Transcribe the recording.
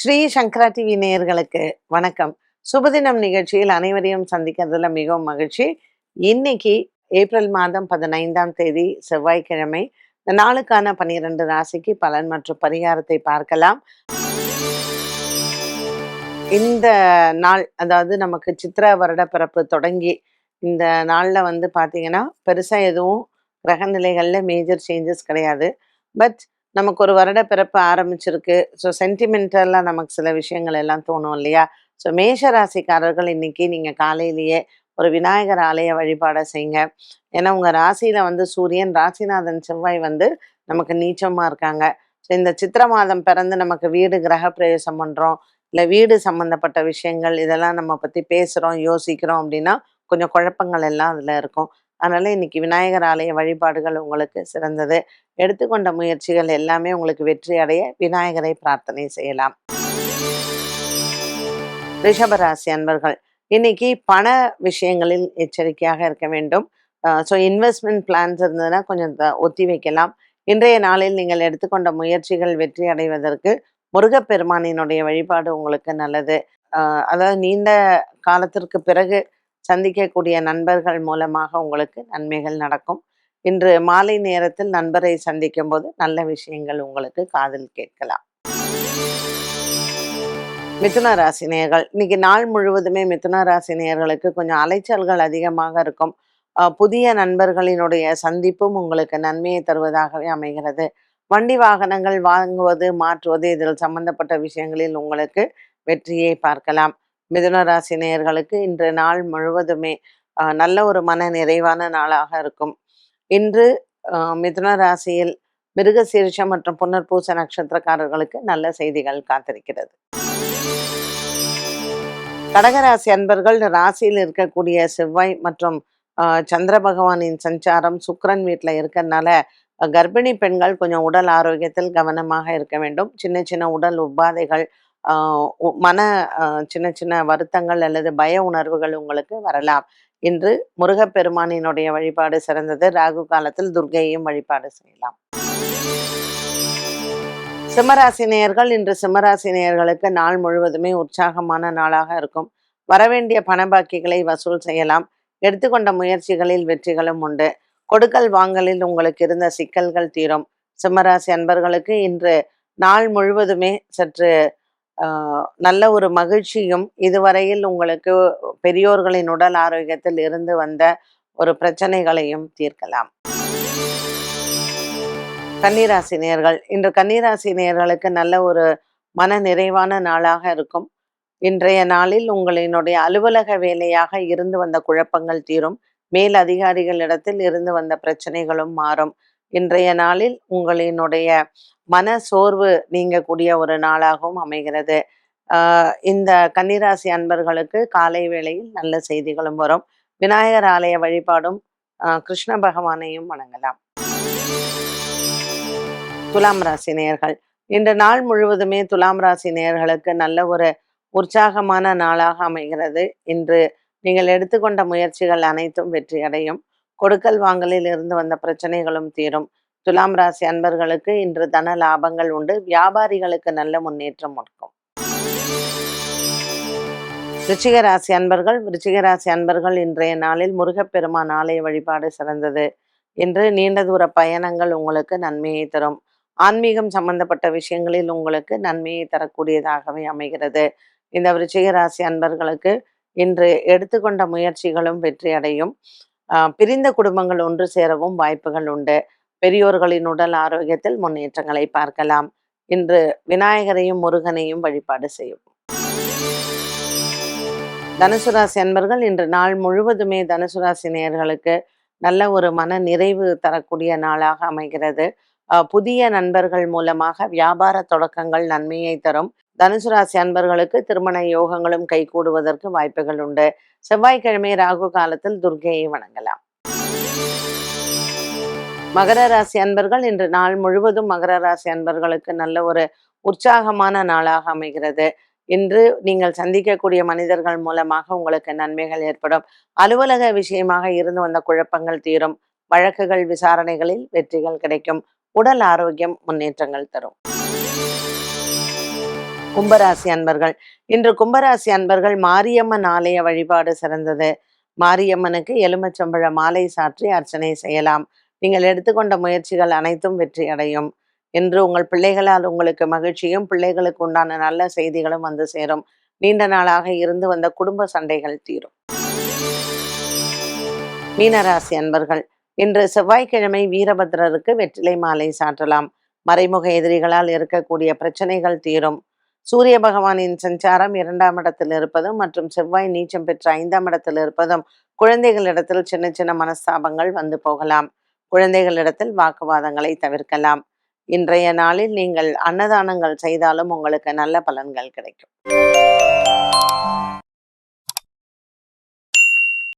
ஸ்ரீ சங்கரா TV நேயர்களுக்கு வணக்கம். சுபதினம் நிகழ்ச்சியில் அனைவரையும் சந்திக்கிறதுல மிகவும் மகிழ்ச்சி. இன்னைக்கு ஏப்ரல் மாதம் பதினைந்தாம் தேதி செவ்வாய்க்கிழமை. இந்த நாளுக்கான பனிரெண்டு ராசிக்கு பலன் மற்றும் பரிகாரத்தை பார்க்கலாம். இந்த நாள் அதாவது நமக்கு சித்திர வருட பிறப்பு தொடங்கி இந்த நாளில் வந்து பார்த்தீங்கன்னா பெருசாக எதுவும் கிரக நிலைகளில் மேஜர் சேஞ்சஸ் கிடையாது. பட் நமக்கு ஒரு வருட பிறப்பு ஆரம்பிச்சிருக்கு. ஸோ சென்டிமெண்டலாக நமக்கு சில விஷயங்கள் எல்லாம் தோணும் இல்லையா? ஸோ மேஷ ராசிக்காரர்கள் இன்னைக்கு நீங்கள் காலையிலேயே ஒரு விநாயகர் ஆலய வழிபாடை செய்யுங்க. ஏன்னா உங்கள் ராசியில் வந்து சூரியன் ராசிநாதன் செவ்வாய் வந்து நமக்கு நீச்சமாக இருக்காங்க. ஸோ இந்த சித்திர மாதம் பிறந்து நமக்கு வீடு கிரக பிரவேசம் பண்ணுறோம் இல்லை வீடு சம்மந்தப்பட்ட விஷயங்கள் இதெல்லாம் நம்ம பற்றி பேசுகிறோம் யோசிக்கிறோம் அப்படின்னா கொஞ்சம் குழப்பங்கள் எல்லாம் அதில் இருக்கும். அதனால இன்னைக்கு விநாயகர் ஆலய வழிபாடுகள் உங்களுக்கு சிறந்தது. எடுத்துக்கொண்ட முயற்சிகள் எல்லாமே உங்களுக்கு வெற்றி அடைய விநாயகரை பிரார்த்தனை செய்யலாம். ரிஷபராசி அன்பர்கள் இன்னைக்கு பண விஷயங்களில் எச்சரிக்கையாக இருக்க வேண்டும். ஸோ இன்வெஸ்ட்மெண்ட் பிளான்ஸ் இருந்ததுன்னா கொஞ்சம் த- ஒத்தி வைக்கலாம். இன்றைய நாளில் நீங்கள் எடுத்துக்கொண்ட முயற்சிகள் வெற்றி அடைவதற்கு முருகப்பெருமானினுடைய வழிபாடு உங்களுக்கு நல்லது. அதாவது நீண்ட காலத்திற்கு பிறகு சந்திக்கக்கூடிய நண்பர்கள் மூலமாக உங்களுக்கு நன்மைகள் நடக்கும். இன்று மாலை நேரத்தில் நண்பரை சந்திக்கும் போது நல்ல விஷயங்கள் உங்களுக்கு காதில் கேட்கலாம். மிதுன ராசி நேயர்கள் இன்னைக்கு நாள் முழுவதுமே மிதுன ராசி நேயர்களுக்கு கொஞ்சம் அலைச்சல்கள் அதிகமாக இருக்கும். புதிய நண்பர்களினுடைய சந்திப்பும் உங்களுக்கு நன்மையை தருவதாகவே அமைகிறது. வண்டி வாகனங்கள் வாங்குவது மாற்றுவது இதில் சம்பந்தப்பட்ட விஷயங்களில் உங்களுக்கு வெற்றியை பார்க்கலாம். மிதுன ராசி நேயர்களுக்கு இன்று நாள் முழுவதுமே நல்ல ஒரு மன நிறைவான நாளாக இருக்கும். இன்று ஆஹ் மிதுன ராசியில் மிருகசீரிஷம் மற்றும் புனர்பூச நட்சத்திரக்காரர்களுக்கு நல்ல செய்திகள் காத்திருக்கிறது. கடகராசி அன்பர்கள் ராசியில் இருக்கக்கூடிய செவ்வாய் மற்றும் ஆஹ் சந்திர பகவானின் சஞ்சாரம் சுக்கிரன் வீட்டில் இருக்கறனால கர்ப்பிணி பெண்கள் கொஞ்சம் உடல் ஆரோக்கியத்தில் கவனமாக இருக்க வேண்டும். சின்ன சின்ன உடல் உபாதைகள் மன சின்ன சின்ன வருத்தங்கள் அல்லது பய உணர்வுகள் உங்களுக்கு வரலாம். இன்று முருகப்பெருமானினுடைய வழிபாடு சிறந்தது. ராகு காலத்தில் துர்கையையும் வழிபாடு செய்யலாம். சிம்மராசினியர்கள் இன்று சிம்மராசினியர்களுக்கு நாள் முழுவதுமே உற்சாகமான நாளாக இருக்கும். வரவேண்டிய பண பாக்கிகளை வசூல் செய்யலாம். எடுத்துக்கொண்ட முயற்சிகளில் வெற்றிகளும் உண்டு. கொடுக்கல் வாங்கலில் உங்களுக்கு இருந்த சிக்கல்கள் தீரும். சிம்மராசி அன்பர்களுக்கு இன்று நாள் முழுவதுமே சற்று நல்ல ஒரு மகிழ்ச்சியும் இதுவரையில் உங்களுக்கு பெரியோர்களின் உடல் ஆரோக்கியத்தில் இருந்து வந்த ஒரு பிரச்சனைகளையும் தீர்க்கலாம். கன்னிராசி நேர்கள். இன்று கன்னிராசி நேர்களுக்கு நல்ல ஒரு மன நிறைவான நாளாக இருக்கும். இன்றைய நாளில் உங்களினுடைய அலுவலக வேலையாக இருந்து வந்த குழப்பங்கள் தீரும். மேல் அதிகாரிகளிடத்தில் இருந்து வந்த பிரச்சனைகளும் மாறும். இன்றைய நாளில் உங்களினுடைய மன சோர்வு நீங்கக்கூடிய ஒரு நாளாகவும் அமைகிறது. இந்த கன்னிராசி அன்பர்களுக்கு காலை வேளையில் நல்ல செய்திகளும் வரும். விநாயகர் ஆலய வழிபாடும் கிருஷ்ண பகவானையும் வணங்கலாம். துலாம் ராசி நேயர்கள் இன்று நாள் முழுவதுமே துலாம் ராசி நேயர்களுக்கு நல்ல ஒரு உற்சாகமான நாளாக அமைகிறது. இன்று நீங்கள் எடுத்துக்கொண்ட முயற்சிகள் அனைத்தும் வெற்றி அடையும் கொடுக்கல் வாங்கலில் இருந்து வந்த பிரச்சனைகளும் தீரும். துலாம் ராசி அன்பர்களுக்கு இன்று தன லாபங்கள் உண்டு. வியாபாரிகளுக்கு நல்ல முன்னேற்றம் இருக்கும். ரிச்சிக ராசி அன்பர்கள் விருச்சிக ராசி அன்பர்கள் இன்றைய நாளில் முருகப்பெருமான் ஆலய வழிபாடு சிறந்தது. இன்று நீண்ட தூர பயணங்கள் உங்களுக்கு நன்மையை தரும். ஆன்மீகம் சம்பந்தப்பட்ட விஷயங்களில் உங்களுக்கு நன்மையை தரக்கூடியதாகவே அமைகிறது. இந்த விருச்சிக ராசி அன்பர்களுக்கு இன்று எடுத்துக்கொண்ட முயற்சிகளும் வெற்றி அடையும் பிரிந்த குடும்பங்கள் ஒன்று சேரவும் வாய்ப்புகள் உண்டு. பெரியோர்களின் உடல் ஆரோக்கியத்தில் முன்னேற்றங்களை பார்க்கலாம். இன்று விநாயகரையும் முருகனையும் வழிபாடு செய்யும். தனுசு ராசி அன்பர்கள் இன்று நாள் முழுவதுமே தனுசு ராசி நேயர்களுக்கு நல்ல ஒரு மன நிறைவு தரக்கூடிய நாளாக அமைகிறது. ஆஹ் புதிய நண்பர்கள் மூலமாக வியாபார தொடக்கங்கள் நன்மையை தரும். தனுசு ராசி அன்பர்களுக்கு திருமண யோகங்களும் கைகூடுவதற்கு வாய்ப்புகள் உண்டு. செவ்வாய்க்கிழமை ராகு காலத்தில் துர்க்கையை வணங்கலாம். மகர ராசி அன்பர்கள் இன்று நாள் முழுவதும் மகர ராசி அன்பர்களுக்கு நல்ல ஒரு உற்சாகமான நாளாக அமைகிறது. இன்று நீங்கள் சந்திக்கக்கூடிய மனிதர்கள் மூலமாக உங்களுக்கு நன்மைகள் ஏற்படும். அலுவலக விஷயமாக இருந்து வந்த குழப்பங்கள் தீரும். வழக்குகள் விசாரணைகளில் வெற்றிகள் கிடைக்கும். உடல் ஆரோக்கியம் முன்னேற்றங்கள் தரும். கும்பராசி அன்பர்கள். இன்று கும்பராசி அன்பர்கள் மாரியம்மன் ஆலய வழிபாடு சிறந்தது. மாரியம்மனுக்கு எலுமிச்சம்பழ மாலை சாற்றி அர்ச்சனை செய்யலாம். நீங்கள் எடுத்துக்கொண்ட முயற்சிகள் அனைத்தும் வெற்றி அடையும். என்று உங்கள் பிள்ளைகளால் உங்களுக்கு மகிழ்ச்சியும் பிள்ளைகளுக்கு உண்டான நல்ல செய்திகளும் வந்து சேரும். நீண்ட நாளாக இருந்து வந்த குடும்ப சண்டைகள் தீரும். மீனராசி அன்பர்கள் இன்று செவ்வாய்க்கிழமை வீரபத்ரருக்கு வெற்றிலை மாலை சாற்றலாம். மறைமுக எதிரிகளால் இருக்கக்கூடிய பிரச்சனைகள் தீரும். சூரிய பகவானின் சஞ்சாரம் இரண்டாம் இடத்தில் இருப்பதும் மற்றும் செவ்வாய் நீச்சம் பெற்ற ஐந்தாம் இடத்தில் இருப்பதும் குழந்தைகளிடத்தில் சின்ன சின்ன மனஸ்தாபங்கள் வந்து போகலாம். குழந்தைகளிடத்தில் வாக்குவாதங்களை தவிர்க்கலாம். இன்றைய நாளில் நீங்கள் அன்னதானங்கள் செய்தாலும் உங்களுக்கு நல்ல பலன்கள் கிடைக்கும்.